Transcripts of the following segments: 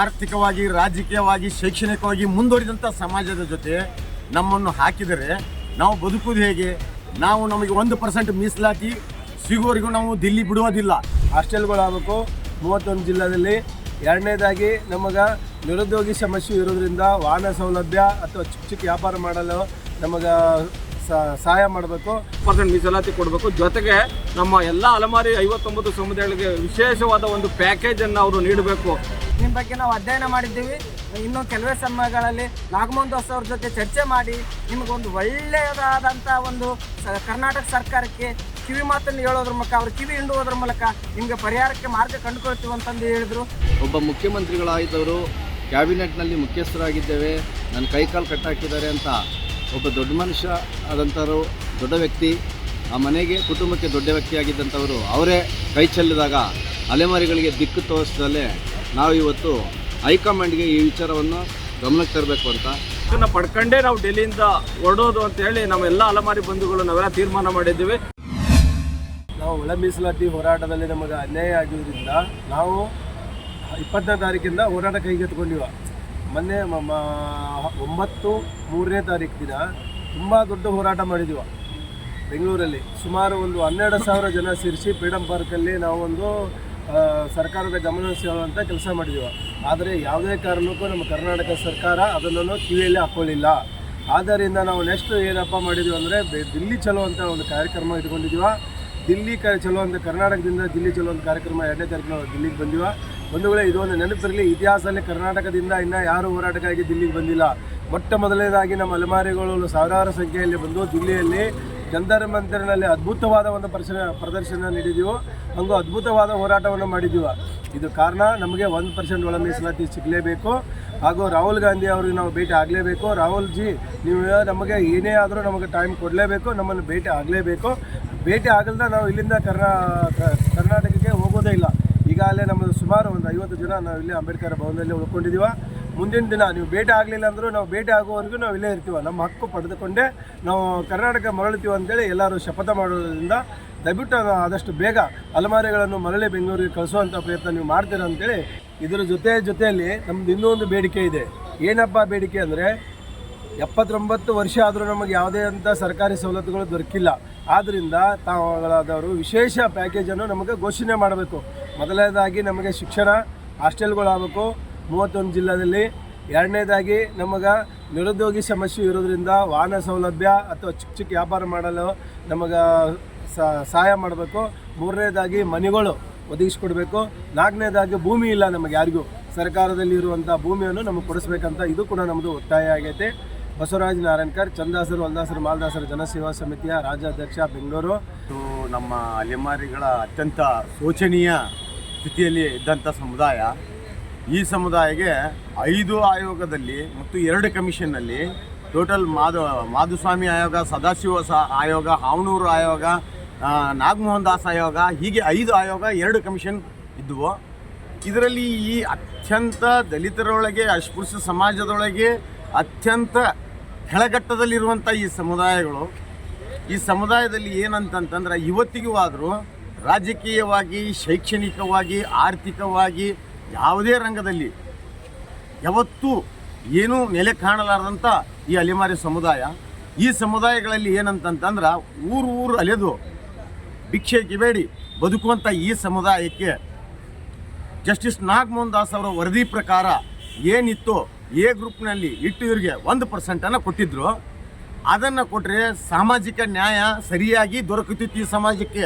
ಆರ್ಥಿಕವಾಗಿ, ರಾಜಕೀಯವಾಗಿ, ಶೈಕ್ಷಣಿಕವಾಗಿ ಮುಂದುವರಿದಂಥ ಸಮಾಜದ ಜೊತೆ ನಮ್ಮನ್ನು ಹಾಕಿದರೆ ನಾವು ಬದುಕುವುದು ಹೇಗೆ? ನಾವು ನಮಗೆ ಒಂದು ಪರ್ಸೆಂಟ್ ಮೀಸಲಾತಿ ಸಿಗುವವರೆಗೂ ನಾವು ದಿಲ್ಲಿ ಬಿಡುವುದಿಲ್ಲ. ಹಾಸ್ಟೆಲ್ಗಳಾಗಬೇಕು, ಮೂವತ್ತೊಂದು ಜಿಲ್ಲೆಯಲ್ಲಿ ಎರಡನೇದಾಗಿ ನಮಗೆ ನಿರುದ್ಯೋಗಿ ಸಮಸ್ಯೆ ಇರೋದ್ರಿಂದ ವಾಹನ ಸೌಲಭ್ಯ ಅಥವಾ ಚಿಕ್ಕ ಚಿಕ್ಕ ವ್ಯಾಪಾರ ಮಾಡಲು ನಮಗೆ ಸಹಾಯ ಮಾಡಬೇಕು ಪರ್ಸೆಂಟ್ ಮೀಸಲಾತಿ ಕೊಡಬೇಕು. ಜೊತೆಗೆ ನಮ್ಮ ಎಲ್ಲ ಅಲಮಾರಿ ಐವತ್ತೊಂಬತ್ತು ಸಮುದಾಯಗಳಿಗೆ ವಿಶೇಷವಾದ ಒಂದು ಪ್ಯಾಕೇಜ್ ಅನ್ನು ಅವರು ನೀಡಬೇಕು. ನಿಮ್ಮ ಬಗ್ಗೆ ನಾವು ಅಧ್ಯಯನ ಮಾಡಿದ್ದೀವಿ. ಇನ್ನು ಕೆಲವೇ ಸಮಯಗಳಲ್ಲಿ ನಾಗಮೋಹನ್ ದಾಸ್ ಅವ್ರ ಜೊತೆ ಚರ್ಚೆ ಮಾಡಿ ನಿಮಗೊಂದು ಒಳ್ಳೆಯದಾದಂಥ ಒಂದು ಕರ್ನಾಟಕ ಸರ್ಕಾರಕ್ಕೆ ಕಿವಿ ಮಾತನ್ನು ಹೇಳೋದ್ರ ಮೂಲಕ ಅವ್ರ ಕಿವಿ ಹಿಂಡುವುದ್ರ ಮೂಲಕ ನಿಮಗೆ ಪರಿಹಾರಕ್ಕೆ ಮಾರ್ಗ ಕಂಡುಕೊಳ್ತೀವಿ ಅಂತಂದು ಹೇಳಿದರು. ಒಬ್ಬ ಮುಖ್ಯಮಂತ್ರಿಗಳಾಯಿತವರು ಕ್ಯಾಬಿನೆಟ್ನಲ್ಲಿ ಮುಖ್ಯಸ್ಥರಾಗಿದ್ದೇವೆ ನನ್ನ ಕೈಕಾಲು ಕಟ್ಟಾಕಿದ್ದಾರೆ ಅಂತ ಒಬ್ಬ ದೊಡ್ಡ ಮನುಷ್ಯ ಆದಂಥವರು ದೊಡ್ಡ ವ್ಯಕ್ತಿ ಆ ಮನೆಗೆ ಕುಟುಂಬಕ್ಕೆ ದೊಡ್ಡ ವ್ಯಕ್ತಿಯಾಗಿದ್ದಂಥವರು ಅವರೇ ಕೈ ಚೆಲ್ಲಿದಾಗ ಅಲೆಮಾರಿಗಳಿಗೆ ದಿಕ್ಕು ತೋರಿಸ್ದಲ್ಲೇ ನಾವು ಇವತ್ತು ಹೈಕಮಾಂಡ್ಗೆ ಈ ವಿಚಾರವನ್ನು ಗಮನಕ್ಕೆ ತರಬೇಕು ಅಂತ. ಇದನ್ನು ಪಡ್ಕೊಂಡೇ ನಾವು ಡೆಲ್ಲಿಯಿಂದ ಹೊರಡೋದು ಅಂತ ಹೇಳಿ ನಾವೆಲ್ಲ ಅಲಮಾರಿ ಬಂಧುಗಳು ನಾವೆಲ್ಲ ತೀರ್ಮಾನ ಮಾಡಿದ್ದೀವಿ. ನಾವು ಒಳ ಮೀಸಲಾತಿ ಹೋರಾಟದಲ್ಲಿ ನಮಗೆ ಅನ್ಯಾಯ ಆಗಿರೋದ್ರಿಂದ ನಾವು ಇಪ್ಪತ್ತನೇ ತಾರೀಕಿಂದ ಹೋರಾಟ ಕೈಗೆತ್ಕೊಂಡಿವ ಮೊನ್ನೆ ಒಂಬತ್ತು ಮೂರನೇ ತಾರೀಕು ದಿನ ತುಂಬ ದೊಡ್ಡ ಹೋರಾಟ ಮಾಡಿದ್ದೀವ ಬೆಂಗಳೂರಲ್ಲಿ. ಸುಮಾರು ಒಂದು ಹನ್ನೆರಡು ಸಾವಿರ ಜನ ಸೇರಿಸಿ ಫ್ರೀಡಮ್ ಪಾರ್ಕಲ್ಲಿ ನಾವೊಂದು ಸರ್ಕಾರದ ಗಮನ ಸೆಳೆಯುವಂಥ ಕೆಲಸ ಮಾಡಿದ್ದೀವಿ ಆದರೆ ಯಾವುದೇ ಕಾರಣಕ್ಕೂ ನಮ್ಮ ಕರ್ನಾಟಕ ಸರ್ಕಾರ ಅದನ್ನು ಕಿವಿಯಲ್ಲಿ ಹಾಕ್ಕೊಳ್ಳಿಲ್ಲ ಆದ್ದರಿಂದ ನಾವು ನೆಕ್ಸ್ಟ್ ಏನಪ್ಪ ಮಾಡಿದ್ದೀವಿ ಅಂದರೆ ದಿಲ್ಲಿ ಚಲೋ ಅಂತ ಒಂದು ಕಾರ್ಯಕ್ರಮ ಇಟ್ಕೊಂಡಿದ್ದೀವ ದಿಲ್ಲಿ ಕ, ಚಲೋ ಅಂತ ಕರ್ನಾಟಕದಿಂದ ದಿಲ್ಲಿ ಚಲೋ ಅಂತ ಕಾರ್ಯಕ್ರಮ ಎರಡನೇ ತಾರೀಕು ನಾವು ದಿಲ್ಲಿಗೆ ಬಂದಿವ. ವೇಳೆ ಒಂದು ನೆನಪಿರಲಿ. ಇತಿಹಾಸದಲ್ಲಿ ಕರ್ನಾಟಕದಿಂದ ಇನ್ನೂ ಯಾರು ಹೋರಾಟಕ್ಕಾಗಿ ದಿಲ್ಲಿಗೆ ಬಂದಿಲ್ಲ. ಮೊಟ್ಟ ಮೊದಲನೇದಾಗಿ ನಮ್ಮ ಅಲೆಮಾರಿಗಳು ಸಾವಿರಾರು ಸಂಖ್ಯೆಯಲ್ಲಿ ಬಂದು ದಿಲ್ಲಿಯಲ್ಲಿ ಜಂತರ್ ಮಂದಿರನಲ್ಲಿ ಅದ್ಭುತವಾದ ಒಂದು ಪ್ರದರ್ಶನ ಪ್ರದರ್ಶನ ನೀಡಿದೀವು. ಹಂಗೂ ಅದ್ಭುತವಾದ ಹೋರಾಟವನ್ನು ಮಾಡಿದ್ದೀವಿ ಇದು ಕಾರಣ ನಮಗೆ ಒಂದು ಪರ್ಸೆಂಟ್ ಒಳ ಮೀಸಲಾತಿ ಸಿಗಲೇಬೇಕು. ಹಾಗೂ ರಾಹುಲ್ ಗಾಂಧಿ ಅವರಿಗೆ ನಾವು ಭೇಟಿ ಆಗಲೇಬೇಕು. ರಾಹುಲ್ ಜಿ, ನೀವು ನಮಗೆ ಏನೇ ಆದರೂ ನಮಗೆ ಟೈಮ್ ಕೊಡಲೇಬೇಕು. ನಮ್ಮನ್ನು ಭೇಟಿ ಆಗಲೇಬೇಕು. ಭೇಟಿ ಆಗಲ್ದ ನಾವು ಇಲ್ಲಿಂದ ಕರ್ನಾ ಕರ್ನಾಟಕಕ್ಕೆ ಹೋಗೋದೇ ಇಲ್ಲ. ಈಗಾಗಲೇ ನಮ್ಮದು ಸುಮಾರು ಒಂದು ಐವತ್ತು ಜನ ನಾವು ಇಲ್ಲಿ ಅಂಬೇಡ್ಕರ್ ಭವನದಲ್ಲಿ ಉಳ್ಕೊಂಡಿದ್ದೀವ. ಮುಂದಿನ ದಿನ ನೀವು ಭೇಟಿ ಆಗಲಿಲ್ಲ ಅಂದರೂ ನಾವು ಭೇಟಿ ಆಗುವವರೆಗೂ ನಾವು ಇಲ್ಲೇ ಇರ್ತೀವ. ನಮ್ಮ ಹಕ್ಕು ಪಡೆದುಕೊಂಡೇ ನಾವು ಕರ್ನಾಟಕ ಮರಳುತ್ತೀವಿ ಅಂತೇಳಿ ಎಲ್ಲರೂ ಶಪಥ ಮಾಡೋದ್ರಿಂದ ದಯವಿಟ್ಟು ಆದಷ್ಟು ಬೇಗ ಅಲಮಾರಿಗಳನ್ನು ಮರಳಿ ಬೆಂಗಳೂರಿಗೆ ಕಳಿಸುವಂಥ ಪ್ರಯತ್ನ ನೀವು ಮಾಡ್ತೀರಾ ಅಂತೇಳಿ ಇದರ ಜೊತೆ ಜೊತೆಯಲ್ಲಿ ನಮ್ದು ಇನ್ನೂ ಒಂದು ಬೇಡಿಕೆ ಇದೆ. ಏನಪ್ಪ ಬೇಡಿಕೆ ಅಂದರೆ ಎಪ್ಪತ್ತೊಂಬತ್ತು ವರ್ಷ ಆದರೂ ನಮಗೆ ಯಾವುದೇ ಅಂತ ಸರ್ಕಾರಿ ಸವಲತ್ತುಗಳು ದೊರಕಿಲ್ಲ. ಆದ್ದರಿಂದ ತಾವುಗಳಾದವರು ವಿಶೇಷ ಪ್ಯಾಕೇಜನ್ನು ನಮಗೆ ಘೋಷಣೆ ಮಾಡಬೇಕು. ಮೊದಲನೇದಾಗಿ ನಮಗೆ ಶಿಕ್ಷಣ ಹಾಸ್ಟೆಲ್ಗಳಾಗಬೇಕು. ಮೂವತ್ತೊಂದು ಜಿಲ್ಲೆಯಲ್ಲಿ. ಎರಡನೇದಾಗಿ ನಮಗೆ ನಿರುದ್ಯೋಗಿ ಸಮಸ್ಯೆ ಇರೋದ್ರಿಂದ ವಾಹನ ಸೌಲಭ್ಯ ಅಥವಾ ಚಿಕ್ಕ ಚಿಕ್ಕ ವ್ಯಾಪಾರ ಮಾಡಲು ನಮಗೆ ಸಹಾಯ ಮಾಡಬೇಕು. ಮೂರನೇದಾಗಿ ಮನೆಗಳು ಒದಗಿಸ್ಕೊಡ್ಬೇಕು. ನಾಲ್ಕನೇದಾಗಿ ಭೂಮಿ ಇಲ್ಲ ನಮಗೆ ಯಾರಿಗೂ. ಸರ್ಕಾರದಲ್ಲಿ ಇರುವಂಥ ಭೂಮಿಯನ್ನು ನಮಗೆ ಕೊಡಿಸ್ಬೇಕಂತ ಇದು ಕೂಡ ನಮ್ಮದು ಒತ್ತಾಯ ಆಗೈತೆ. ಬಸವರಾಜ್ ನಾರಾಯಣ್ಕರ್, ಚಂದಾಸರು ಹೊಲ್ದಾಸರು ಮಾಲ್ದಾಸರು ಜನಸೇವಾ ಸಮಿತಿಯ ರಾಜ್ಯಾಧ್ಯಕ್ಷ, ಬೆಂಗಳೂರು. ಇದು ನಮ್ಮ ಅಲೆಮಾರಿಗಳ ಅತ್ಯಂತ ಶೋಚನೀಯ ಸ್ಥಿತಿಯಲ್ಲಿ ಇದ್ದಂಥ ಸಮುದಾಯ. ಈ ಸಮುದಾಯಕ್ಕೆ ಐದು ಆಯೋಗದಲ್ಲಿ ಮತ್ತು ಎರಡು ಕಮಿಷನ್ನಲ್ಲಿ ಟೋಟಲ್ ಮಾಧು ಮಾಧುಸ್ವಾಮಿ ಆಯೋಗ, ಸದಾಶಿವ ಸ, ಆಯೋಗ, ಹಾವನೂರು ಆಯೋಗ ನಾಗಮೋಹನ್ ದಾಸ್ ಆಯೋಗ, ಹೀಗೆ ಐದು ಆಯೋಗ, ಎರಡು ಕಮಿಷನ್ ಇದ್ದವು ಇದರಲ್ಲಿ ಈ ಅತ್ಯಂತ ದಲಿತರೊಳಗೆ, ಅಸ್ಪೃಶ್ಯ ಸಮಾಜದೊಳಗೆ ಅತ್ಯಂತ ಕೆಳಘಟ್ಟದಲ್ಲಿರುವಂಥ ಈ ಸಮುದಾಯಗಳು, ಈ ಸಮುದಾಯದಲ್ಲಿ ಏನಂತಂತಂದ್ರೆ ಇವತ್ತಿಗೂ ಆದರೂ ರಾಜಕೀಯವಾಗಿ, ಶೈಕ್ಷಣಿಕವಾಗಿ, ಆರ್ಥಿಕವಾಗಿ ಯಾವುದೇ ರಂಗದಲ್ಲಿ ಯಾವತ್ತೂ ಏನೂ ನೆಲೆ ಕಾಣಲಾರದಂಥ ಈ ಅಲೆಮಾರಿ ಸಮುದಾಯ. ಈ ಸಮುದಾಯಗಳಲ್ಲಿ ಏನಂತಂತಂದ್ರೆ ಊರು ಊರು ಅಲೆದು ಭಿಕ್ಷೆ ಬೇಡಿ ಬದುಕುವಂಥ ಈ ಸಮುದಾಯಕ್ಕೆ ಜಸ್ಟಿಸ್ ನಾಗಮೋಹನ್ ದಾಸ್ ಅವರ ವರದಿ ಪ್ರಕಾರ ಏನಿತ್ತು ಎ ಗ್ರೂಪ್ನಲ್ಲಿ ಇಟ್ಟು ಇವರಿಗೆ ಒಂದು ಪರ್ಸೆಂಟನ್ನು ಕೊಟ್ಟಿದ್ರು. ಅದನ್ನು ಕೊಟ್ಟರೆ ಸಾಮಾಜಿಕ ನ್ಯಾಯ ಸರಿಯಾಗಿ ದೊರಕುತ್ತಿತ್ತು ಈ ಸಮಾಜಕ್ಕೆ.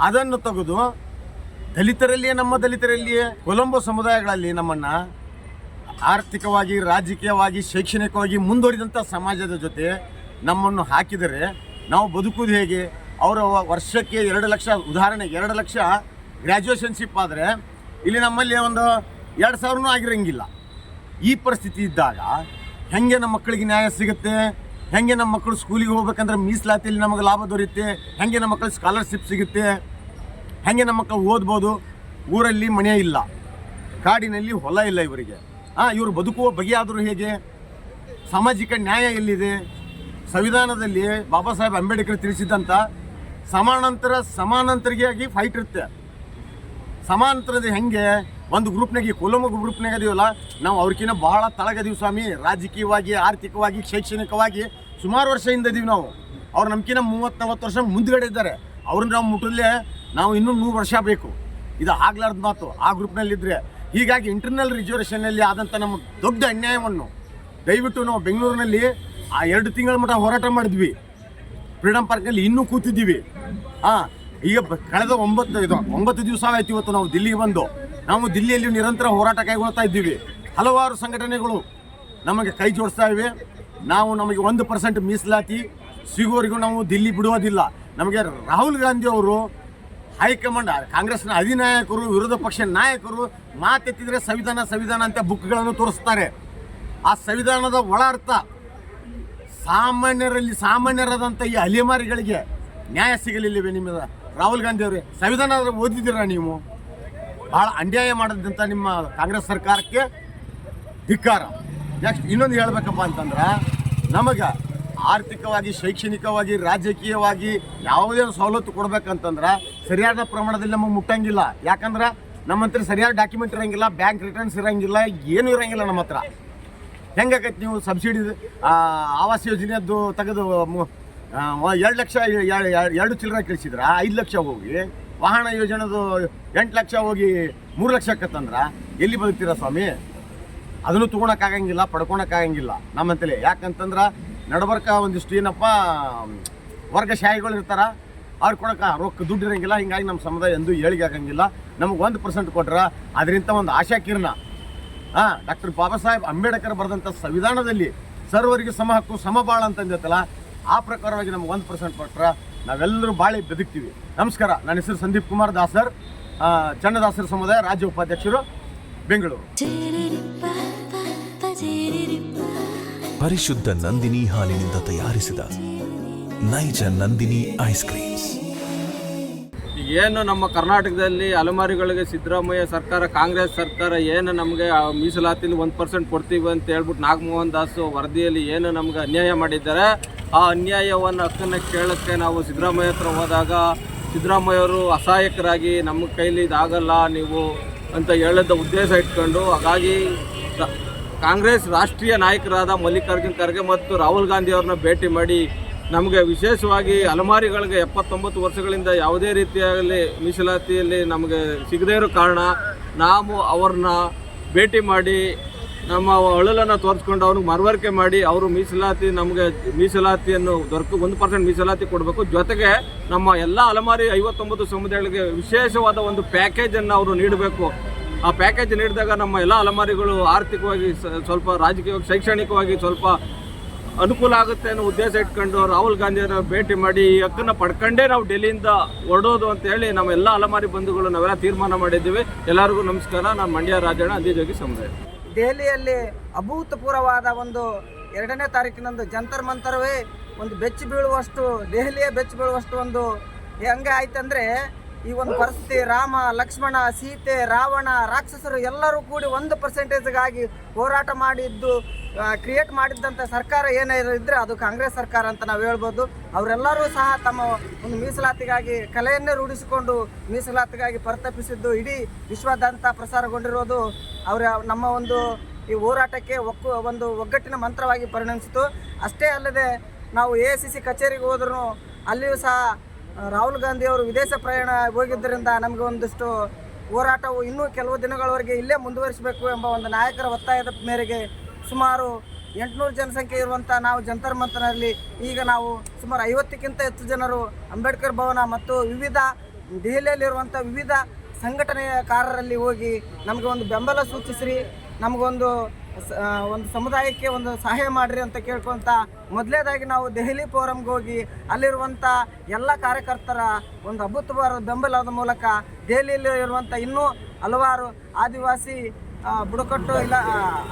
ಅದನ್ನು ತೆಗೆದು ದಲಿತರಲ್ಲಿಯೇ, ನಮ್ಮ ದಲಿತರಲ್ಲಿಯೇ, ಕೊಲಂಬೋ ಸಮುದಾಯಗಳಲ್ಲಿ ನಮ್ಮನ್ನು ಆರ್ಥಿಕವಾಗಿ, ರಾಜಕೀಯವಾಗಿ, ಶೈಕ್ಷಣಿಕವಾಗಿ ಮುಂದುವರಿದಂಥ ಸಮಾಜದ ಜೊತೆ ನಮ್ಮನ್ನು ಹಾಕಿದರೆ ನಾವು ಬದುಕುವುದು ಹೇಗೆ? ಅವರ ವರ್ಷಕ್ಕೆ ಎರಡು ಲಕ್ಷ, ಉದಾಹರಣೆಗೆ ಎರಡು ಲಕ್ಷ ಗ್ರ್ಯಾಜುಯೇಷನ್ಶಿಪ್ ಆದರೆ ಇಲ್ಲಿ ನಮ್ಮಲ್ಲಿ ಒಂದು ಎರಡು ಸಾವಿರನೂ ಆಗಿರಂಗಿಲ್ಲ. ಈ ಪರಿಸ್ಥಿತಿ ಇದ್ದಾಗ ಹೆಂಗೆ ನಮ್ಮ ಮಕ್ಕಳಿಗೆ ನ್ಯಾಯ ಸಿಗುತ್ತೆ? ಹೆಂಗೆ ನಮ್ಮ ಮಕ್ಕಳು ಸ್ಕೂಲಿಗೆ ಹೋಗ್ಬೇಕಂದ್ರೆ ಮೀಸಲಾತಿಯಲ್ಲಿ ನಮಗೆ ಲಾಭ ದೊರೆಯುತ್ತೆ? ಹೆಂಗೆ ನಮ್ಮ ಮಕ್ಕಳಿಗೆ ಸ್ಕಾಲರ್ಶಿಪ್ ಸಿಗುತ್ತೆ? ಹೆಂಗೆ ನಮ್ಮ ಮಕ್ಕಳು ಓದ್ಬೋದು? ಊರಲ್ಲಿ ಮನೆ ಇಲ್ಲ. ಕಾಡಿನಲ್ಲಿ ಹೊಲ ಇಲ್ಲ ಇವರಿಗೆ. ಹಾಂ ಇವರು ಬದುಕುವ ಬಗೆಯಾದರೂ ಹೇಗೆ? ಸಾಮಾಜಿಕ ನ್ಯಾಯ ಎಲ್ಲಿದೆ? ಸಂವಿಧಾನದಲ್ಲಿ ಬಾಬಾ ಸಾಹೇಬ್ ಅಂಬೇಡ್ಕರ್ ತಿಳಿಸಿದಂಥ ಸಮಾನಾಂತರ ಸಮಾನಾಂತರಿಗಾಗಿ ಫೈಟ್ ಇರುತ್ತೆ. ಸಮಾನಾಂತರದ ಹೆಂಗೆ? ಒಂದು ಗ್ರೂಪ್ನಾಗ ಈ ಕೊಲಂಬ ಗ್ರೂಪ್ನಾಗ ಅದೀವಲ್ಲ ನಾವು ಅವ್ರಕಿನ್ನ ಬಹಳ ತಳಗದೀವಿ ಸ್ವಾಮಿ. ರಾಜಕೀಯವಾಗಿ, ಆರ್ಥಿಕವಾಗಿ, ಶೈಕ್ಷಣಿಕವಾಗಿ ಸುಮಾರು ವರ್ಷದಿಂದ ಇದೀವಿ ನಾವು. ಅವ್ರು ನಮ್ಕಿನ್ನ ಮೂವತ್ತು ನಲ್ವತ್ತು ವರ್ಷ ಮುಂದ್ಗಡೆ ಇದ್ದಾರೆ. ಅವ್ರನ್ನ ನಾವು ಮುಟ್ಟಲೇ ನಾವು ಇನ್ನೂ ನೂರು ವರ್ಷ ಬೇಕು ಇದು ಆಗ್ಲಾರ್ದ ಮಾತು. ಆ ಗ್ರೂಪ್ನಲ್ಲಿದ್ದರೆ ಹೀಗಾಗಿ ಇಂಟರ್ನಲ್ ರಿಸರ್ವೇಷನಲ್ಲಿ ಆದಂಥ ನಮ್ಮ ದೊಡ್ಡ ಅನ್ಯಾಯವನ್ನು ದಯವಿಟ್ಟು ನಾವು ಬೆಂಗಳೂರಿನಲ್ಲಿ ಆ ಎರಡು ತಿಂಗಳ ಮಟ್ಟ ಹೋರಾಟ ಮಾಡಿದ್ವಿ. ಫ್ರೀಡಮ್ ಪಾರ್ಕ್ನಲ್ಲಿ ಇನ್ನೂ ಕೂತಿದ್ದೀವಿ. ಹಾಂ ಈಗ ಕಳೆದ ಒಂಬತ್ತು, ಇದು, ಒಂಬತ್ತು ದಿವಸ ಆಯ್ತು ಇವತ್ತು ನಾವು ದಿಲ್ಲಿಗೆ ಬಂದು. ನಾವು ದಿಲ್ಲಿಯಲ್ಲಿ ನಿರಂತರ ಹೋರಾಟ ಕೈಗೊಳ್ತಾ ಇದ್ದೀವಿ. ಹಲವಾರು ಸಂಘಟನೆಗಳು ನಮಗೆ ಕೈ ಜೋಡಿಸ್ತಾ ಇವೆ. ನಾವು ನಮಗೆ ಒಂದು ಪರ್ಸೆಂಟ್ ಮೀಸಲಾತಿ ಸಿಗೋವರೆಗೂ ನಾವು ದಿಲ್ಲಿ ಬಿಡುವುದಿಲ್ಲ. ನಮಗೆ ರಾಹುಲ್ ಗಾಂಧಿ ಅವರು ಹೈಕಮಾಂಡ್, ಕಾಂಗ್ರೆಸ್ನ ಅಧಿನಾಯಕರು, ವಿರೋಧ ಪಕ್ಷ ನಾಯಕರು ಮಾತೆತ್ತಿದ್ರೆ ಸಂವಿಧಾನ ಸಂವಿಧಾನ ಅಂತ ಬುಕ್ಗಳನ್ನು ತೋರಿಸ್ತಾರೆ. ಆ ಸಂವಿಧಾನದ ಒಳ ಅರ್ಥ ಸಾಮಾನ್ಯರಲ್ಲಿ ಸಾಮಾನ್ಯರಾದಂಥ ಈ ಅಲೆಮಾರಿಗಳಿಗೆ ನ್ಯಾಯ ಸಿಗಲಿಲ್ಲವೇ ನಿಮ್ಮ ರಾಹುಲ್ ಗಾಂಧಿ ಅವರೇ? ಸಂವಿಧಾನ ಓದಿದ್ದೀರಾ ನೀವು? ಭಾಳ ಅನ್ಯಾಯ ಮಾಡಿದಂತ ನಿಮ್ಮ ಕಾಂಗ್ರೆಸ್ ಸರ್ಕಾರಕ್ಕೆ ಧಿಕ್ಕಾರ. ನೆಕ್ಸ್ಟ್ ಇನ್ನೊಂದು ಹೇಳ್ಬೇಕಪ್ಪ ಅಂತಂದ್ರೆ, ನಮಗೆ ಆರ್ಥಿಕವಾಗಿ, ಶೈಕ್ಷಣಿಕವಾಗಿ, ರಾಜಕೀಯವಾಗಿ ಯಾವುದೇ ಸವಲತ್ತು ಕೊಡ್ಬೇಕಂತಂದ್ರೆ ಸರಿಯಾದ ಪ್ರಮಾಣದಲ್ಲಿ ನಮಗೆ ಮುಟ್ಟಂಗಿಲ್ಲ. ಯಾಕಂದ್ರೆ ನಮ್ಮ ಹತ್ರ ಸರಿಯಾದ ಡಾಕ್ಯುಮೆಂಟ್ ಇರಂಗಿಲ್ಲ ಬ್ಯಾಂಕ್ ರಿಟರ್ನ್ಸ್ ಇರಂಗಿಲ್ಲ, ಏನೂ ಇರಂಗಿಲ್ಲ ನಮ್ಮ ಹತ್ರ. ಹೆಂಗಾಗತ್ತೆ ನೀವು ಸಬ್ಸಿಡಿ ಆವಾಸ್ ಯೋಜನೆಯದ್ದು ತೆಗೆದು ಎರಡು ಲಕ್ಷ ಎರಡು ಚಿಲ್ಲರೆ ಕಳಿಸಿದ್ರ, ಐದು ಲಕ್ಷ ಹೋಗಿ. ವಾಹನ ಯೋಜನೆದು ಎಂಟು ಲಕ್ಷ ಹೋಗಿ ಮೂರು ಲಕ್ಷ ತಂದ್ರೆ ಎಲ್ಲಿ ಬದುಕ್ತೀರಾ ಸ್ವಾಮಿ? ಅದನ್ನು ತೊಗೊಳಕ್ಕಾಗಂಗಿಲ್ಲ ಪಡ್ಕೊಳಕ್ಕಾಗಂಗಿಲ್ಲ ನಮ್ಮಂತಲೇ. ಯಾಕಂತಂದ್ರೆ ನಡಬರ್ಕ ಒಂದಿಷ್ಟು ಏನಪ್ಪ, ವರ್ಗಶಾಹಿಗಳು ಇರ್ತಾರೆ ಅವ್ರು ಕೊಡಕ್ಕೆ ರೊಕ್ಕ ದುಡ್ಡು ಇರಂಗಿಲ್ಲ, ಹಿಂಗಾಗಿ ನಮ್ಮ ಸಮುದಾಯ ಎಂದೂ ಏಳಿಗೆ ಆಗಂಗಿಲ್ಲ. ನಮಗೆ ಒಂದು ಪರ್ಸೆಂಟ್ ಕೊಟ್ರೆ ಅದರಿಂದ ಒಂದು ಆಶಾ ಕಿರಣ. ಹಾಂ ಡಾಕ್ಟರ್ ಬಾಬಾ ಸಾಹೇಬ್ ಅಂಬೇಡ್ಕರ್ ಬರೆದಂಥ ಸಂವಿಧಾನದಲ್ಲಿ ಸರ್ವರಿಗೆ ಸಮ ಹಕ್ಕು ಸಮಬಾಳ ಅಂತಂದಿರ್ತಲ್ಲ ಆ ಪ್ರಕಾರವಾಗಿ ನಮ್ಗೆ ಒಂದು ಪರ್ಸೆಂಟ್ ಕೊಟ್ರೆ ನಾವೆಲ್ಲರೂ ಬಾಳಿ ಬದುಕ್ತೀವಿ. ನಮಸ್ಕಾರ ನನ್ನ ಹೆಸರು ಸಂದೀಪ್ ಕುಮಾರ್ ದಾಸರ್. ಚನ್ನದಾಸರ ಸಮುದಾಯ ರಾಜ್ಯ ಉಪಾಧ್ಯಕ್ಷರು ಬೆಂಗಳೂರು. ಪರಿಶುದ್ಧ ನಂದಿನಿ ಹಾಲಿನಿಂದ ತಯಾರಿಸಿದ ನೈಜ ನಂದಿನಿ ಐಸ್ ಕ್ರೀಮ್ಸ್. ಏನು ನಮ್ಮ ಕರ್ನಾಟಕದಲ್ಲಿ ಅಲೆಮಾರಿಗಳಿಗೆ ಸಿದ್ದರಾಮಯ್ಯ ಸರ್ಕಾರ ಕಾಂಗ್ರೆಸ್ ಸರ್ಕಾರ ಏನು ನಮಗೆ ಆ ಮೀಸಲಾತಿಲಿ ಒಂದು ಪರ್ಸೆಂಟ್ ಕೊಡ್ತೀವಿ ಅಂತ ಹೇಳ್ಬಿಟ್ಟು ನಾಗಮೋಹನ್ ದಾಸ್ ವರದಿಯಲ್ಲಿ ಏನು ನಮ್ಗೆ ಅನ್ಯಾಯ ಮಾಡಿದ್ದಾರೆ? ಆ ಅನ್ಯಾಯವನ್ನು ಹಕ್ಕನ್ನು ಕೇಳೋಕ್ಕೆ ನಾವು ಸಿದ್ದರಾಮಯ್ಯ ಹತ್ರ ಹೋದಾಗ ಸಿದ್ದರಾಮಯ್ಯವರು ಅಸಹಾಯಕರಾಗಿ ನಮ್ಮ ಕೈಲಿ ಇದಾಗಲ್ಲ ನೀವು ಅಂತ ಹೇಳದ ಉದ್ದೇಶ ಇಟ್ಕೊಂಡು, ಹಾಗಾಗಿ ಕಾಂಗ್ರೆಸ್ ರಾಷ್ಟ್ರೀಯ ನಾಯಕರಾದ ಮಲ್ಲಿಕಾರ್ಜುನ್ ಖರ್ಗೆ ಮತ್ತು ರಾಹುಲ್ ಗಾಂಧಿ ಅವ್ರನ್ನ ಭೇಟಿ ಮಾಡಿ ನಮಗೆ ವಿಶೇಷವಾಗಿ ಅಲಮಾರಿಗಳಿಗೆ ಎಪ್ಪತ್ತೊಂಬತ್ತು ವರ್ಷಗಳಿಂದ ಯಾವುದೇ ರೀತಿಯಾಗಲಿ ಮೀಸಲಾತಿಯಲ್ಲಿ ನಮಗೆ ಸಿಗದೇ ಇರೋ ಕಾರಣ, ನಾವು ಅವ್ರನ್ನ ಭೇಟಿ ಮಾಡಿ ನಮ್ಮ ಅಳಲನ್ನು ತೋರಿಸ್ಕೊಂಡು ಅವ್ರಿಗೆ ಮರವರಿಕೆ ಮಾಡಿ ಅವರು ಮೀಸಲಾತಿ ನಮಗೆ ಮೀಸಲಾತಿಯನ್ನು ದೊರಕು, ಒಂದು ಪರ್ಸೆಂಟ್ ಮೀಸಲಾತಿ ಕೊಡಬೇಕು. ಜೊತೆಗೆ ನಮ್ಮ ಎಲ್ಲ ಅಲಮಾರಿ ಐವತ್ತೊಂಬತ್ತು ಸಮುದಾಯಗಳಿಗೆ ವಿಶೇಷವಾದ ಒಂದು ಪ್ಯಾಕೇಜನ್ನು ಅವರು ನೀಡಬೇಕು. ಆ ಪ್ಯಾಕೇಜ್ ನೀಡಿದಾಗ ನಮ್ಮ ಎಲ್ಲ ಅಲಮಾರಿಗಳು ಆರ್ಥಿಕವಾಗಿ ಸ್ವಲ್ಪ ರಾಜಕೀಯವಾಗಿ, ಶೈಕ್ಷಣಿಕವಾಗಿ ಸ್ವಲ್ಪ ಅನುಕೂಲ ಆಗುತ್ತೆ ಅನ್ನೋ ಉದ್ದೇಶ ಇಟ್ಕೊಂಡು ರಾಹುಲ್ ಗಾಂಧಿಯವರ ಭೇಟಿ ಮಾಡಿ ಈ ಹಕ್ಕನ್ನು ಪಡ್ಕೊಂಡೇ ನಾವು ಡೆಲ್ಲಿಯಿಂದ ಹೊರಡೋದು ಅಂತ ಹೇಳಿ ನಮ್ಮ ಎಲ್ಲ ಅಲಮಾರಿ ಬಂಧುಗಳು ನಾವೆಲ್ಲ ತೀರ್ಮಾನ ಮಾಡಿದ್ದೀವಿ. ಎಲ್ಲರಿಗೂ ನಮಸ್ಕಾರ. ನಾನು ಮಂಡ್ಯ ರಾಜಣ್ಣ ಅಂದಿಜೋಗಿ ಸಮುದಾಯ. ದೆಹಲಿಯಲ್ಲಿ ಅಭೂತಪೂರ್ವವಾದ ಒಂದು ಎರಡನೇ ತಾರೀಕಿನಂದು ಜಂತರ್ ಮಂತರವೇ ಒಂದು ಬೆಚ್ಚಿ ಬೀಳುವಷ್ಟು, ದೆಹಲಿಯೇ ಬೆಚ್ಚಿ ಬೀಳುವಷ್ಟು ಒಂದು ಹೆಂಗೆ ಆಯ್ತಂದ್ರೆ ಈ ಒಂದು ಪರಿಸ್ಥಿತಿ ರಾಮ, ಲಕ್ಷ್ಮಣ, ಸೀತೆ, ರಾವಣ, ರಾಕ್ಷಸರು ಎಲ್ಲರೂ ಕೂಡಿ ಒಂದು ಪರ್ಸೆಂಟೇಜ್ಗಾಗಿ ಹೋರಾಟ ಮಾಡಿದ್ದು ಕ್ರಿಯೇಟ್ ಮಾಡಿದ್ದಂಥ ಸರ್ಕಾರ ಏನೇ ಇದ್ದರೆ ಅದು ಕಾಂಗ್ರೆಸ್ ಸರ್ಕಾರ ಅಂತ ನಾವು ಹೇಳ್ಬೋದು. ಅವರೆಲ್ಲರೂ ಸಹ ತಮ್ಮ ಒಂದು ಮೀಸಲಾತಿಗಾಗಿ ಕಲೆಯನ್ನೇ ರೂಢಿಸಿಕೊಂಡು ಮೀಸಲಾತಿಗಾಗಿ ಪರಿತಪಿಸಿದ್ದು ಇಡೀ ವಿಶ್ವಾದ್ಯಂತ ಪ್ರಸಾರಗೊಂಡಿರೋದು ಅವರ, ನಮ್ಮ ಒಂದು ಈ ಹೋರಾಟಕ್ಕೆ ಒಕ್ಕು, ಒಂದು ಒಗ್ಗಟ್ಟಿನ ಮಂತ್ರವಾಗಿ ಪರಿಣಮಿಸಿತು. ಅಷ್ಟೇ ಅಲ್ಲದೆ ನಾವು ಎ ಸಿ ಸಿ ಕಚೇರಿಗೆ ಹೋದ್ರೂ ಅಲ್ಲಿಯೂ ಸಹ ರಾಹುಲ್ ಗಾಂಧಿ ಅವರು ವಿದೇಶ ಪ್ರಯಾಣ ಹೋಗಿದ್ದರಿಂದ ನಮಗೆ ಒಂದಿಷ್ಟು ಹೋರಾಟವು ಇನ್ನೂ ಕೆಲವು ದಿನಗಳವರೆಗೆ ಇಲ್ಲೇ ಮುಂದುವರಿಸಬೇಕು ಎಂಬ ಒಂದು ನಾಯಕರ ಒತ್ತಾಯದ ಮೇರೆಗೆ ಸುಮಾರು ಎಂಟುನೂರು ಜನಸಂಖ್ಯೆ ಇರುವಂಥ ನಾವು ಜಂತರ್ ಮಂತ್ರನಲ್ಲಿ ಈಗ ನಾವು ಸುಮಾರು ಐವತ್ತಕ್ಕಿಂತ ಹೆಚ್ಚು ಜನರು ಅಂಬೇಡ್ಕರ್ ಭವನ ಮತ್ತು ವಿವಿಧ ದೆಹಲಿಯಲ್ಲಿರುವಂಥ ವಿವಿಧ ಸಂಘಟನೆಕಾರರಲ್ಲಿ ಹೋಗಿ ನಮಗೆ ಒಂದು ಬೆಂಬಲ ಸೂಚಿಸ್ರಿ, ನಮಗೊಂದು ಒಂದು ಸಮುದಾಯಕ್ಕೆ ಒಂದು ಸಹಾಯ ಮಾಡಿರಿ ಅಂತ ಕೇಳ್ಕೊಂತ ಮೊದಲೇದಾಗಿ ನಾವು ದೆಹಲಿ ಫೋರಮ್ಗೆ ಹೋಗಿ ಅಲ್ಲಿರುವಂಥ ಎಲ್ಲ ಕಾರ್ಯಕರ್ತರ ಒಂದು ಅಭೂತಪೂರ್ವ ಬೆಂಬಲದ ಮೂಲಕ ದೆಹಲಿಯಲ್ಲಿ ಇರುವಂಥ ಇನ್ನೂ ಹಲವಾರು ಆದಿವಾಸಿ ಬುಡಕಟ್ಟು ಇಲ್ಲ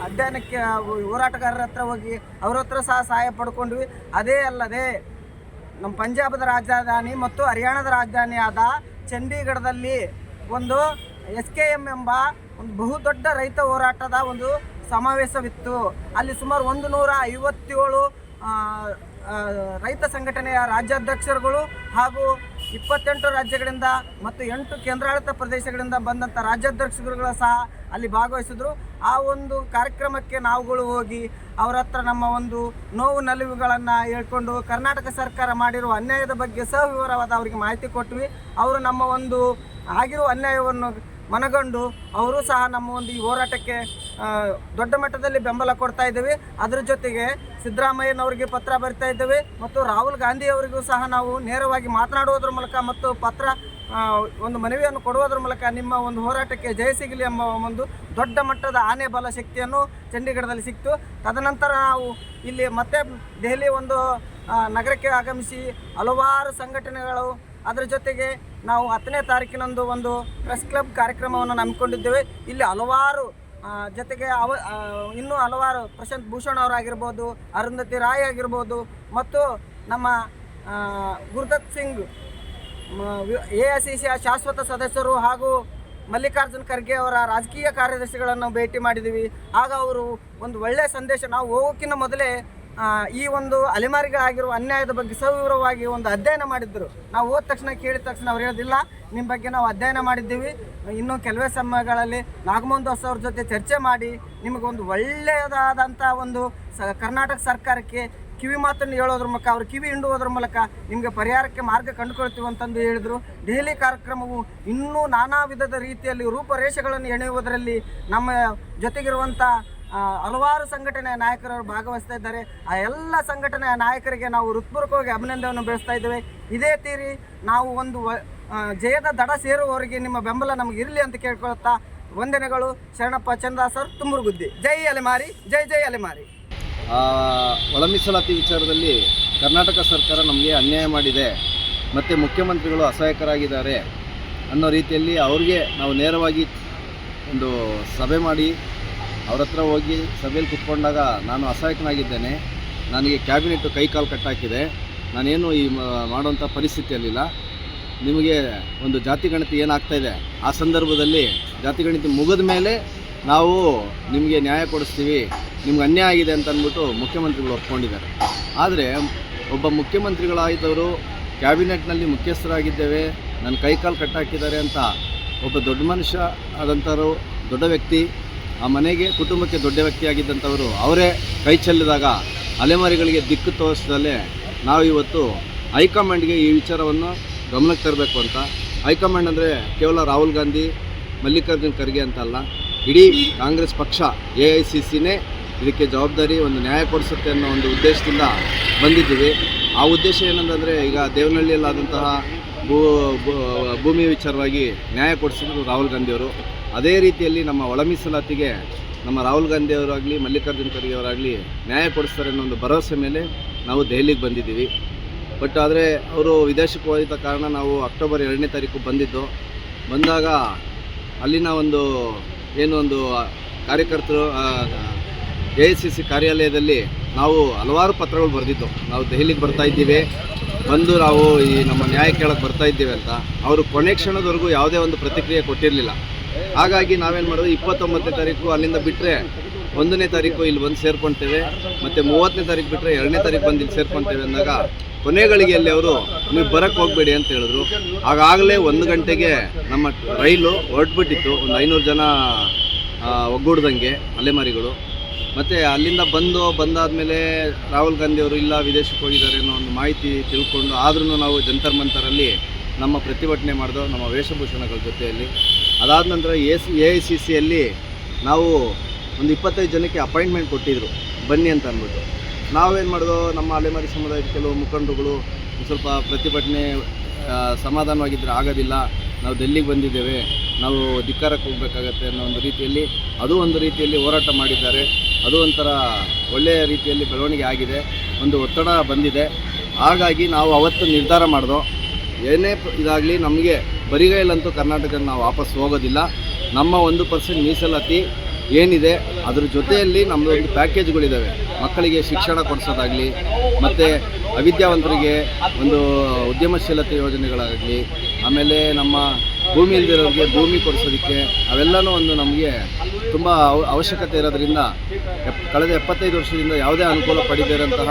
ಅಧ್ಯಯನಕ್ಕೆ ಹೋರಾಟಗಾರರ ಹತ್ರ ಹೋಗಿ ಅವ್ರ ಹತ್ರ ಸಹ ಸಹಾಯ ಪಡ್ಕೊಂಡ್ವಿ. ಅದೇ ಅಲ್ಲದೆ ನಮ್ಮ ಪಂಜಾಬದ ರಾಜಧಾನಿ ಮತ್ತು ಹರಿಯಾಣದ ರಾಜಧಾನಿಯಾದ ಚಂಡೀಗಢದಲ್ಲಿ ಒಂದು ಎಸ್ ಕೆ ಎಂ ಎಂಬ ಒಂದು ಬಹುದೊಡ್ಡ ರೈತ ಹೋರಾಟದ ಒಂದು ಸಮಾವೇಶವಿತ್ತು. ಅಲ್ಲಿ ಸುಮಾರು ಒಂದು ನೂರ ಐವತ್ತೇಳು ರೈತ ಸಂಘಟನೆಯ ರಾಜ್ಯಾಧ್ಯಕ್ಷರುಗಳು ಹಾಗೂ ಇಪ್ಪತ್ತೆಂಟು ರಾಜ್ಯಗಳಿಂದ ಮತ್ತು ಎಂಟು ಕೇಂದ್ರಾಡಳಿತ ಪ್ರದೇಶಗಳಿಂದ ಬಂದಂಥ ರಾಜ್ಯಾಧ್ಯಕ್ಷರುಗಳು ಸಹ ಅಲ್ಲಿ ಭಾಗವಹಿಸಿದ್ರು. ಆ ಒಂದು ಕಾರ್ಯಕ್ರಮಕ್ಕೆ ನಾವುಗಳು ಹೋಗಿ ಅವರ ಹತ್ರ ನಮ್ಮ ಒಂದು ನೋವು ನಲಿವುಗಳನ್ನು ಹೇಳ್ಕೊಂಡು ಕರ್ನಾಟಕ ಸರ್ಕಾರ ಮಾಡಿರುವ ಅನ್ಯಾಯದ ಬಗ್ಗೆ ಸವಿವರವಾದ ಅವರಿಗೆ ಮಾಹಿತಿ ಕೊಟ್ವಿ. ಅವರು ನಮ್ಮ ಒಂದು ಆಗಿರುವ ಅನ್ಯಾಯವನ್ನು ಮನಗಂಡು ಅವರು ಸಹ ನಮ್ಮ ಒಂದು ಈ ಹೋರಾಟಕ್ಕೆ ದೊಡ್ಡ ಮಟ್ಟದಲ್ಲಿ ಬೆಂಬಲ ಕೊಡ್ತಾ ಇದ್ದೇವೆ. ಅದರ ಜೊತೆಗೆ ಸಿದ್ದರಾಮಯ್ಯನವರಿಗೆ ಪತ್ರ ಬರಿತಾ ಇದ್ದೇವೆ ಮತ್ತು ರಾಹುಲ್ ಗಾಂಧಿ ಅವರಿಗೂ ಸಹ ನಾವು ನೇರವಾಗಿ ಮಾತನಾಡುವುದರ ಮೂಲಕ ಮತ್ತು ಪತ್ರ ಒಂದು ಮನವಿಯನ್ನು ಕೊಡುವುದರ ಮೂಲಕ ನಿಮ್ಮ ಒಂದು ಹೋರಾಟಕ್ಕೆ ಜಯ ಸಿಗಲಿ ಎಂಬ ಒಂದು ದೊಡ್ಡ ಮಟ್ಟದ ಆನೆ ಬಲ ಶಕ್ತಿಯನ್ನು ಚಂಡೀಗಢದಲ್ಲಿ ಸಿಕ್ತು. ತದನಂತರ ನಾವು ಇಲ್ಲಿ ಮತ್ತೆ ದೆಹಲಿ ಒಂದು ನಗರಕ್ಕೆ ಆಗಮಿಸಿ ಹಲವಾರು ಸಂಘಟನೆಗಳು ಅದರ ಜೊತೆಗೆ ನಾವು ಹತ್ತನೇ ತಾರೀಕಿನಂದು ಒಂದು ಪ್ರೆಸ್ ಕ್ಲಬ್ ಕಾರ್ಯಕ್ರಮವನ್ನು ನಂಬಿಕೊಂಡಿದ್ದೇವೆ ಇಲ್ಲಿ ಹಲವಾರು ಜೊತೆಗೆ ಅವ ಇನ್ನೂ ಹಲವಾರು ಪ್ರಶಾಂತ್ ಭೂಷಣ್ ಅವರಾಗಿರ್ಬೋದು, ಅರುಂಧತಿ ರಾಯ್ ಆಗಿರ್ಬೋದು, ಮತ್ತು ನಮ್ಮ Gurudath Singh A I C ಶಾಶ್ವತ ಸದಸ್ಯರು ಹಾಗೂ ಮಲ್ಲಿಕಾರ್ಜುನ್ ಖರ್ಗೆ ಅವರ ರಾಜಕೀಯ ಕಾರ್ಯದರ್ಶಿಗಳನ್ನು ಭೇಟಿ ಮಾಡಿದ್ದೀವಿ. ಆಗ ಅವರು ಒಂದು ಒಳ್ಳೆಯ ಸಂದೇಶ, ನಾವು ಹೋಗೋಕ್ಕಿಂತ ಮೊದಲೇ ಈ ಒಂದು ಅಲೆಮಾರಿಗೆ ಆಗಿರುವ ಅನ್ಯಾಯದ ಬಗ್ಗೆ ಸವಿವರವಾಗಿ ಒಂದು ಅಧ್ಯಯನ ಮಾಡಿದ್ದರು ನಾವು ಹೋದ ತಕ್ಷಣ ಕೇಳಿದ ತಕ್ಷಣ ಅವ್ರು ಹೇಳೋದಿಲ್ಲ ನಿಮ್ಮ ಬಗ್ಗೆ ನಾವು ಅಧ್ಯಯನ ಮಾಡಿದ್ದೀವಿ. ಇನ್ನೂ ಕೆಲವೇ ಸಮಯಗಳಲ್ಲಿ ನಾಗಮೋಹನ್ ದಾಸ್ ಅವ್ರ ಜೊತೆ ಚರ್ಚೆ ಮಾಡಿ ನಿಮಗೊಂದು ಒಳ್ಳೆಯದಾದಂಥ ಒಂದು ಸ, ಕರ್ನಾಟಕ ಸರ್ಕಾರಕ್ಕೆ ಕಿವಿ ಮಾತನ್ನು ಹೇಳೋದ್ರ ಮೂಲಕ ಅವರು ಕಿವಿ ಹಿಂಡುವುದ್ರ ಮೂಲಕ ನಿಮಗೆ ಪರಿಹಾರಕ್ಕೆ ಮಾರ್ಗ ಕಂಡುಕೊಳ್ತೀವಿ ಅಂತಂದು ಹೇಳಿದರು. ದೆಹಲಿ ಕಾರ್ಯಕ್ರಮವು ಇನ್ನೂ ನಾನಾ ವಿಧದ ರೀತಿಯಲ್ಲಿ ರೂಪರೇಷೆಗಳನ್ನು ಎಣೆಯುವುದರಲ್ಲಿ ನಮ್ಮ ಜೊತೆಗಿರುವಂಥ ಹಲವಾರು ಸಂಘಟನೆಯ ನಾಯಕರವರು ಭಾಗವಹಿಸ್ತಾ ಇದ್ದಾರೆ. ಆ ಎಲ್ಲ ಸಂಘಟನೆಯ ನಾಯಕರಿಗೆ ನಾವು ಹೃತ್ಪೂರ್ವಕವಾಗಿ ಅಭಿನಂದನೆಯನ್ನು ಬೆಳೆಸ್ತಾ ಇದ್ದೇವೆ. ಇದೇ ತೀರಿ, ನಾವು ಒಂದು ಜಯದ ದಡ ಸೇರುವವರಿಗೆ ನಿಮ್ಮ ಬೆಂಬಲ ನಮಗೆ ಇರಲಿ ಅಂತ ಕೇಳ್ಕೊಳ್ತಾ ವಂದನೆಗಳು. ಶರಣಪ್ಪ ಚಂದ್ರ ಸರ್ ತುಮುರುಗುದ್ದಿ. ಜೈ ಅಲೆಮಾರಿ, ಜೈ ಜೈ ಅಲೆಮಾರಿ. ಒಳ ಮೀಸಲಾತಿ ವಿಚಾರದಲ್ಲಿ ಕರ್ನಾಟಕ ಸರ್ಕಾರ ನಮಗೆ ಅನ್ಯಾಯ ಮಾಡಿದೆ. ಮತ್ತು ಮುಖ್ಯಮಂತ್ರಿಗಳು ಅಸಹಾಯಕರಾಗಿದ್ದಾರೆ ಅನ್ನೋ ರೀತಿಯಲ್ಲಿ ಅವ್ರಿಗೆ ನಾವು ನೇರವಾಗಿ ಒಂದು ಸಭೆ ಮಾಡಿ ಅವ್ರ ಹತ್ರ ಹೋಗಿ ಸಭೆಯಲ್ಲಿ ಕುತ್ಕೊಂಡಾಗ ನಾನು ಅಸಹಾಯಕನಾಗಿದ್ದೇನೆ. ನನಗೆ ಕ್ಯಾಬಿನೆಟ್ಟು ಕೈ ಕಾಲು ಕಟ್ಟಾಕಿದೆ. ನಾನೇನು ಈ ಮಾಡುವಂಥ ಪರಿಸ್ಥಿತಿಯಲ್ಲಿಲ್ಲ ನಿಮಗೆ ಒಂದು ಜಾತಿ ಗಣತಿ ಏನಾಗ್ತಾ ಇದೆ? ಆ ಸಂದರ್ಭದಲ್ಲಿ ಜಾತಿ ಗಣತಿ ಮುಗಿದ ಮೇಲೆ ನಾವು ನಿಮಗೆ ನ್ಯಾಯ ಕೊಡಿಸ್ತೀವಿ. ನಿಮ್ಗೆ ಅನ್ಯಾಯ ಆಗಿದೆ ಅಂತ ಅಂದ್ಬಿಟ್ಟು ಮುಖ್ಯಮಂತ್ರಿಗಳು ಒಪ್ಕೊಂಡಿದ್ದಾರೆ. ಆದರೆ ಒಬ್ಬ ಮುಖ್ಯಮಂತ್ರಿಗಳಾಗಿದ್ದವರು ಕ್ಯಾಬಿನೆಟ್ನಲ್ಲಿ ಮುಖ್ಯಸ್ಥರಾಗಿದ್ದೇವೆ. ನನ್ನ ಕೈಕಾಲು ಕಟ್ಟಾಕಿದ್ದಾರೆ ಅಂತ ಒಬ್ಬ ದೊಡ್ಡ ಮನುಷ್ಯ ಆದಂಥವರು ದೊಡ್ಡ ವ್ಯಕ್ತಿ ಆ ಮನೆಗೆ ಕುಟುಂಬಕ್ಕೆ ದೊಡ್ಡ ವ್ಯಕ್ತಿಯಾಗಿದ್ದಂಥವರು ಅವರೇ ಕೈ ಚೆಲ್ಲಿದಾಗ ಅಲೆಮಾರಿಗಳಿಗೆ ದಿಕ್ಕು ತೋರಿಸ್ದಲ್ಲೇ ನಾವು ಇವತ್ತು ಹೈಕಮಾಂಡ್ಗೆ ಈ ವಿಚಾರವನ್ನು ಗಮನಕ್ಕೆ ತರಬೇಕು ಅಂತ. ಹೈಕಮಾಂಡ್ ಅಂದರೆ ಕೇವಲ ರಾಹುಲ್ ಗಾಂಧಿ, ಮಲ್ಲಿಕಾರ್ಜುನ್ ಖರ್ಗೆ ಅಂತ ಅಲ್ಲ, ಇಡೀ ಕಾಂಗ್ರೆಸ್ ಪಕ್ಷ, ಎ ಐ ಸಿ ಸಿನೇ ಇದಕ್ಕೆ ಜವಾಬ್ದಾರಿ, ಒಂದು ನ್ಯಾಯ ಕೊಡಿಸುತ್ತೆ ಅನ್ನೋ ಒಂದು ಉದ್ದೇಶದಿಂದ ಬಂದಿದ್ದೀವಿ. ಆ ಉದ್ದೇಶ ಏನಂತಂದರೆ ಈಗ ದೇವನಹಳ್ಳಿಯಲ್ಲಾದಂತಹ ಭೂ ಭೂಮಿ ವಿಚಾರವಾಗಿ ನ್ಯಾಯ ಕೊಡಿಸಿದ್ರು ರಾಹುಲ್ ಗಾಂಧಿಯವರು. ಅದೇ ರೀತಿಯಲ್ಲಿ ನಮ್ಮ ಒಳ ಮೀಸಲಾತಿಗೆ ನಮ್ಮ ರಾಹುಲ್ ಗಾಂಧಿ ಅವರಾಗಲಿ, ಮಲ್ಲಿಕಾರ್ಜುನ ಖರ್ಗೆ ಅವರಾಗಲಿ ನ್ಯಾಯ ಕೊಡಿಸ್ತಾರೆ ಅನ್ನೋ ಒಂದು ಭರವಸೆ ಮೇಲೆ ನಾವು ದೆಹಲಿಗೆ ಬಂದಿದ್ದೀವಿ. ಬಟ್ ಆದರೆ ಅವರು ವಿದೇಶಕ್ಕೆ ಹೋಗಿದ್ದ ಕಾರಣ ನಾವು ಅಕ್ಟೋಬರ್ ಎರಡನೇ ತಾರೀಕು ಬಂದಿದ್ದು. ಬಂದಾಗ ಅಲ್ಲಿನ ಒಂದು ಏನು ಒಂದು ಕಾರ್ಯಕರ್ತರು ಎ ಐ ಸಿ ಸಿ ಕಾರ್ಯಾಲಯದಲ್ಲಿ ನಾವು ಹಲವಾರು ಪತ್ರಗಳು ಬರೆದಿದ್ದು. ನಾವು ದೆಹಲಿಗೆ ಬರ್ತಾ ಇದ್ದೀವಿ. ಬಂದು ನಾವು ಈ ನಮ್ಮ ನ್ಯಾಯ ಕೇಳಕ್ಕೆ ಬರ್ತಾ ಇದ್ದೀವಿ ಅಂತ. ಅವರು ಕೊನೆ ಕ್ಷಣದವರೆಗೂ ಯಾವುದೇ ಒಂದು ಪ್ರತಿಕ್ರಿಯೆ ಕೊಟ್ಟಿರಲಿಲ್ಲ. ಹಾಗಾಗಿ ನಾವೇನು ಮಾಡೋದು, ಇಪ್ಪತ್ತೊಂಬತ್ತನೇ ತಾರೀಕು ಅಲ್ಲಿಂದ ಬಿಟ್ಟರೆ ಒಂದನೇ ತಾರೀಕು ಇಲ್ಲಿ ಬಂದು ಸೇರ್ಕೊಳ್ತೇವೆ ಮತ್ತು ಮೂವತ್ತನೇ ತಾರೀಕು ಬಿಟ್ಟರೆ ಎರಡನೇ ತಾರೀಕು ಬಂದು ಇಲ್ಲಿ ಸೇರ್ಕೊಳ್ತೇವೆ ಅಂದಾಗ ಕೊನೆಗಳಿಗೆಯಲ್ಲಿ ಅವರು ನೀವು ಬರಕ್ಕೆ ಹೋಗಬೇಡಿ ಅಂತ ಹೇಳಿದ್ರು. ಆಗಾಗಲೇ ಒಂದು ಗಂಟೆಗೆ ನಮ್ಮ ರೈಲು ಹೊರಟ್ಬಿಟ್ಟಿತ್ತು. ಒಂದು ಐನೂರು ಜನ ಒಗ್ಗೂಡ್ದಂಗೆ ಅಲೆಮಾರಿಗಳು. ಮತ್ತು ಅಲ್ಲಿಂದ ಬಂದು ಬಂದಾದಮೇಲೆ ರಾಹುಲ್ ಗಾಂಧಿ ಅವರು ಇಲ್ಲ, ವಿದೇಶಕ್ಕೆ ಹೋಗಿದ್ದಾರೆ ಅನ್ನೋ ಒಂದು ಮಾಹಿತಿ ತಿಳ್ಕೊಂಡು ಆದ್ರೂ ನಾವು ಜಂತರ್ ಮಂತರಲ್ಲಿ ನಮ್ಮ ಪ್ರತಿಭಟನೆ ಮಾಡಿದೋ ನಮ್ಮ ವೇಷಭೂಷಣಗಳ ಜೊತೆಯಲ್ಲಿ ಅದಾದ ನಂತರ A C A I C ಸಿಯಲ್ಲಿ ನಾವು ಒಂದು ಇಪ್ಪತ್ತೈದು ಜನಕ್ಕೆ ಅಪಾಯಿಂಟ್ಮೆಂಟ್ ಕೊಟ್ಟಿದ್ದರು ಬನ್ನಿ ಅಂತ ಅಂದ್ಬಿಟ್ಟು. ನಾವೇನು ಮಾಡಿದೋ ನಮ್ಮ ಅಲೆಮಾರಿ ಸಮುದಾಯದ ಕೆಲವು ಮುಖಂಡರುಗಳು ಸ್ವಲ್ಪ ಪ್ರತಿಭಟನೆ ಸಮಾಧಾನವಾಗಿದ್ದರೆ ಆಗೋದಿಲ್ಲ. ನಾವು ಡೆಲ್ಲಿಗೆ ಬಂದಿದ್ದೇವೆ. ನಾವು ಧಿಕ್ಕಾರಕ್ಕೆ ಹೋಗಬೇಕಾಗತ್ತೆ ಅನ್ನೋ ಒಂದು ರೀತಿಯಲ್ಲಿ, ಅದು ಒಂದು ರೀತಿಯಲ್ಲಿ ಹೋರಾಟ ಮಾಡಿದ್ದಾರೆ. ಅದು ಒಂಥರ ಒಳ್ಳೆಯ ರೀತಿಯಲ್ಲಿ ಬೆಳವಣಿಗೆ ಆಗಿದೆ. ಒಂದು ಒತ್ತಡ ಬಂದಿದೆ. ಹಾಗಾಗಿ ನಾವು ಅವತ್ತು ನಿರ್ಧಾರ ಮಾಡಿದೋ ಏನೇ ಇದಾಗಲಿ ನಮಗೆ ಬರಿಗೈಲಂತೂ ಕರ್ನಾಟಕಕ್ಕೆ ನಾವು ವಾಪಸ್ ಹೋಗೋದಿಲ್ಲ. ನಮ್ಮ ಒಂದು ಪರ್ಸೆಂಟ್ ಮೀಸಲಾತಿ ಏನಿದೆ, ಅದರ ಜೊತೆಯಲ್ಲಿ ನಮ್ಮದು ಒಂದು ಪ್ಯಾಕೇಜ್ಗಳಿದ್ದಾವೆ ಮಕ್ಕಳಿಗೆ ಶಿಕ್ಷಣ ಕೊಡಿಸೋದಾಗಲಿ, ಮತ್ತು ಅವಿದ್ಯಾವಂತರಿಗೆ ಒಂದು ಉದ್ಯಮಶೀಲತೆ ಯೋಜನೆಗಳಾಗಲಿ, ಆಮೇಲೆ ನಮ್ಮ ಭೂಮಿ ಇಲ್ದಿರೋರಿಗೆ ಭೂಮಿ ಕೊಡಿಸೋದಕ್ಕೆ ಅವೆಲ್ಲನೂ ಒಂದು ನಮಗೆ ತುಂಬ ಅವ- ಅವಶ್ಯಕತೆ ಇರೋದ್ರಿಂದ ಕಳೆದ ಎಪ್ಪತ್ತೈದು ವರ್ಷದಿಂದ ಯಾವುದೇ ಅನುಕೂಲ ಪಡೆದಿರೋಂತಹ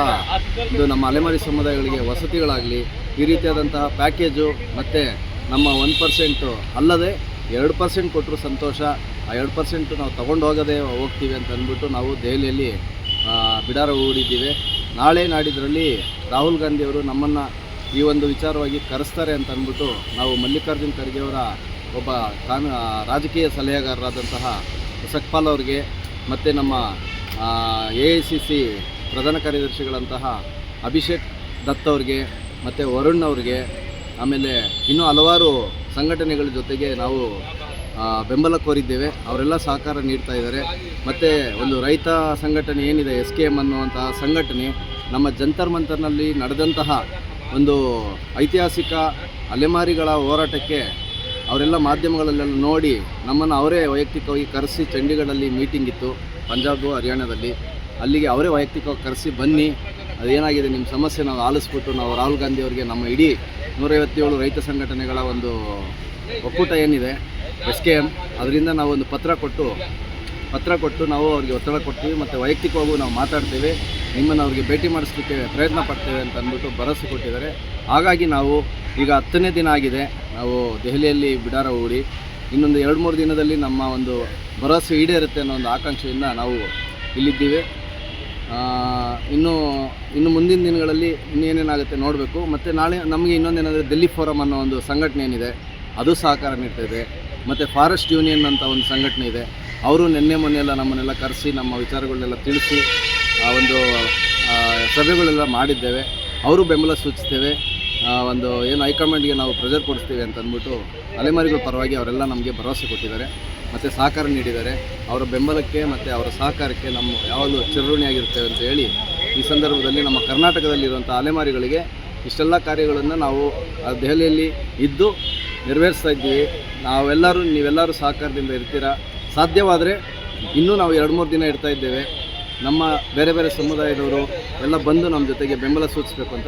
ಇದು ನಮ್ಮ ಅಲೆಮಾರಿ ಸಮುದಾಯಗಳಿಗೆ ವಸತಿಗಳಾಗಲಿ, ಈ ರೀತಿಯಾದಂತಹ ಪ್ಯಾಕೇಜು ಮತ್ತು ನಮ್ಮ ಒನ್ ಪರ್ಸೆಂಟು ಅಲ್ಲದೆ ಎರಡು ಪರ್ಸೆಂಟ್ ಕೊಟ್ಟರು ಸಂತೋಷ, ಆ ಎರಡು ಪರ್ಸೆಂಟು ನಾವು ತೊಗೊಂಡು ಹೋಗೋದೇ ಹೋಗ್ತೀವಿ ಅಂತ ಅಂದ್ಬಿಟ್ಟು ನಾವು ದೆಹಲಿಯಲ್ಲಿ ಬಿಡಾರ ಹೂಡಿದ್ದೀವಿ. ನಾಳೆ ನಾಡಿದ್ರಲ್ಲಿ ರಾಹುಲ್ ಗಾಂಧಿಯವರು ನಮ್ಮನ್ನು ಈ ಒಂದು ವಿಚಾರವಾಗಿ ಕರೆಸ್ತಾರೆ ಅಂತ ಅಂದ್ಬಿಟ್ಟು ನಾವು ಮಲ್ಲಿಕಾರ್ಜುನ್ ಖರ್ಗೆಯವರ ಒಬ್ಬ ಕಾನ್ ರಾಜಕೀಯ ಸಲಹೆಗಾರರಾದಂತಹ ಸಕ್ಪಾಲ್ ಅವ್ರಿಗೆ ಮತ್ತು ನಮ್ಮ ಎ ಐ ಸಿ ಸಿ ಪ್ರಧಾನ ಕಾರ್ಯದರ್ಶಿಗಳಂತಹ ಅಭಿಷೇಕ್ ದತ್ ಅವ್ರಿಗೆ ಮತ್ತು ವರುಣ್ ಅವ್ರಿಗೆ ಆಮೇಲೆ ಇನ್ನೂ ಹಲವಾರು ಸಂಘಟನೆಗಳ ಜೊತೆಗೆ ನಾವು ಬೆಂಬಲ ಕೋರಿದ್ದೇವೆ. ಅವರೆಲ್ಲ ಸಹಕಾರ ನೀಡ್ತಾ ಇದ್ದಾರೆ. ಮತ್ತು ಒಂದು ರೈತ ಸಂಘಟನೆ ಏನಿದೆ, ಎಸ್ ಕೆ ಎಂ ಅನ್ನುವಂತಹ ಸಂಘಟನೆ, ನಮ್ಮ ಜಂತರ್ ಮಂತರ್ನಲ್ಲಿ ನಡೆದಂತಹ ಒಂದು ಐತಿಹಾಸಿಕ ಅಲೆಮಾರಿಗಳ ಹೋರಾಟಕ್ಕೆ ಅವರೆಲ್ಲ ಮಾಧ್ಯಮಗಳಲ್ಲೆಲ್ಲ ನೋಡಿ ನಮ್ಮನ್ನು ಅವರೇ ವೈಯಕ್ತಿಕವಾಗಿ ಕರೆಸಿ ಚಂಡೀಗಢಲ್ಲಿ ಮೀಟಿಂಗ್ ಇತ್ತು, ಪಂಜಾಬ್ ಹರಿಯಾಣದಲ್ಲಿ. ಅಲ್ಲಿಗೆ ಅವರೇ ವೈಯಕ್ತಿಕವಾಗಿ ಕರೆಸಿ ಬನ್ನಿ, ಅದೇನಾಗಿದೆ, ನಿಮ್ಮ ಸಮಸ್ಯೆ ನಾವು ಆಲಿಸ್ಬಿಟ್ಟು ನಾವು ರಾಹುಲ್ ಗಾಂಧಿ ಅವರಿಗೆ ನಮ್ಮ ಇಡೀ ನೂರೈವತ್ತೇಳು ರೈತ ಸಂಘಟನೆಗಳ ಒಂದು ಒಕ್ಕೂಟ ಏನಿದೆ, ಎಸ್ ಕೆ ಎಂ ಅದರಿಂದ ನಾವು ಒಂದು ಪತ್ರ ಕೊಟ್ಟು ಪತ್ರ ಕೊಟ್ಟು ನಾವು ಅವ್ರಿಗೆ ಒತ್ತಡ ಕೊಡ್ತೀವಿ, ಮತ್ತು ವೈಯಕ್ತಿಕವಾಗೂ ನಾವು ಮಾತಾಡ್ತೇವೆ, ನಿಮ್ಮನ್ನು ಅವ್ರಿಗೆ ಭೇಟಿ ಮಾಡಿಸ್ಲಿಕ್ಕೆ ಪ್ರಯತ್ನ ಪಡ್ತೇವೆ ಅಂತ ಅಂದ್ಬಿಟ್ಟು ಭರವಸೆ ಕೊಟ್ಟಿದ್ದಾರೆ. ಹಾಗಾಗಿ ನಾವು ಈಗ ಹತ್ತನೇ ದಿನ ಆಗಿದೆ, ನಾವು ದೆಹಲಿಯಲ್ಲಿ ಬಿಡಾರ ಹೂಡಿ, ಇನ್ನೊಂದು ಎರಡು ಮೂರು ದಿನದಲ್ಲಿ ನಮ್ಮ ಒಂದು ಭರವಸೆ ಈಡೇರುತ್ತೆ ಅನ್ನೋ ಒಂದು ಆಕಾಂಕ್ಷೆಯಿಂದ ನಾವು ಇಲ್ಲಿದ್ದೀವಿ. ಇನ್ನು ಇನ್ನು ಮುಂದಿನ ದಿನಗಳಲ್ಲಿ ಇನ್ನೇನೇನಾಗುತ್ತೆ ನೋಡಬೇಕು. ಮತ್ತು ನಾಳೆ ನಮಗೆ ಇನ್ನೊಂದೇನೆಂದರೆ ದಿಲ್ಲಿ ಫೋರಮ್ ಅನ್ನೋ ಒಂದು ಸಂಘಟನೆ ಏನಿದೆ, ಅದು ಸಹಕಾರ ನೀಡ್ತಾಯಿದೆ ಮತ್ತು ಫಾರೆಸ್ಟ್ ಯೂನಿಯನ್ ಅಂತ ಒಂದು ಸಂಘಟನೆ ಇದೆ, ಅವರು ನಿನ್ನೆ ಮೊನ್ನೆಲ್ಲ ನಮ್ಮನ್ನೆಲ್ಲ ಕರೆಸಿ, ನಮ್ಮ ವಿಚಾರಗಳನ್ನೆಲ್ಲ ತಿಳಿಸಿ, ಆ ಒಂದು ಸಭೆಗಳೆಲ್ಲ ಮಾಡಿದ್ದೇವೆ. ಅವರು ಬೆಂಬಲ ಸೂಚಿಸ್ತೇವೆ. ಒಂದು ಏನು ಹೈಕಮಾಂಡ್ಗೆ ನಾವು ಪ್ರೆಷರ್ ಕೊಡಿಸ್ತೀವಿ ಅಂತ ಅಂದ್ಬಿಟ್ಟು ಅಲೆಮಾರಿಗಳ ಪರವಾಗಿ ಅವರೆಲ್ಲ ನಮಗೆ ಭರವಸೆ ಕೊಟ್ಟಿದ್ದಾರೆ. ಮತ್ತು ಸಹಕಾರ ನೀಡಿದ್ದಾರೆ. ಅವರ ಬೆಂಬಲಕ್ಕೆ ಮತ್ತು ಅವರ ಸಹಕಾರಕ್ಕೆ ನಮ್ಮ ಯಾವಾಗಲೂ ಚಿರಋಣಿಯಾಗಿರ್ತೇವೆ ಅಂತ ಹೇಳಿ ಈ ಸಂದರ್ಭದಲ್ಲಿ ನಮ್ಮ ಕರ್ನಾಟಕದಲ್ಲಿರುವಂಥ ಅಲೆಮಾರಿಗಳಿಗೆ ಇಷ್ಟೆಲ್ಲ ಕಾರ್ಯಗಳನ್ನು ನಾವು ದೆಹಲಿಯಲ್ಲಿ ಇದ್ದು ನೆರವೇರಿಸ್ತಾ ಇದ್ದೀವಿ. ನಾವೆಲ್ಲರೂ, ನೀವೆಲ್ಲರೂ ಸಹಕಾರದಿಂದ ಇರ್ತೀರಾ? ಸಾಧ್ಯವಾದರೆ ಇನ್ನೂ ನಾವು ಎರಡು ಮೂರು ದಿನ ಇರ್ತಾ ಇದ್ದೇವೆ. ನಮ್ಮ ಬೇರೆ ಬೇರೆ ಸಮುದಾಯದವರು ಎಲ್ಲ ಬಂದು ನಮ್ಮ ಜೊತೆಗೆ ಬೆಂಬಲ ಸೂಚಿಸಬೇಕು ಅಂತ